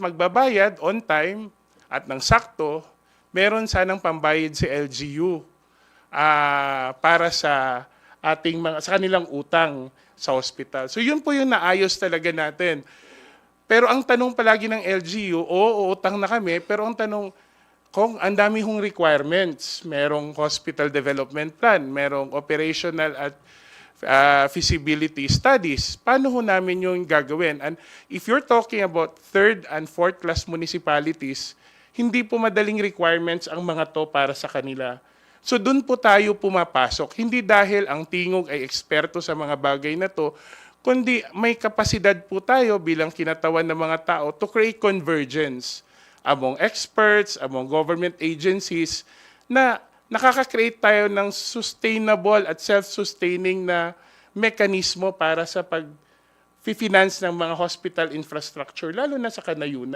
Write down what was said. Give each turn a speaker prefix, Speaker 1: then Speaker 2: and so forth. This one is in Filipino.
Speaker 1: magbabayad on time at ng sakto, meron sanang pambayad si LGU ah, para sa ating mga sa kanilang utang sa hospital. So yun po yung naayos talaga natin. Pero ang tanong palagi ng LGU, oo, utang na kami, pero ang tanong, kung ang dami hong requirements, merong hospital development plan, merong operational at uh, feasibility studies, paano ho namin yung gagawin? And if you're talking about third and fourth class municipalities, hindi po madaling requirements ang mga to para sa kanila. So doon po tayo pumapasok. Hindi dahil ang tingog ay eksperto sa mga bagay na to, kundi may kapasidad po tayo bilang kinatawan ng mga tao to create convergence among experts, among government agencies, na nakaka-create tayo ng sustainable at self-sustaining na mekanismo para sa pag finance ng mga hospital infrastructure, lalo na sa kanayunan.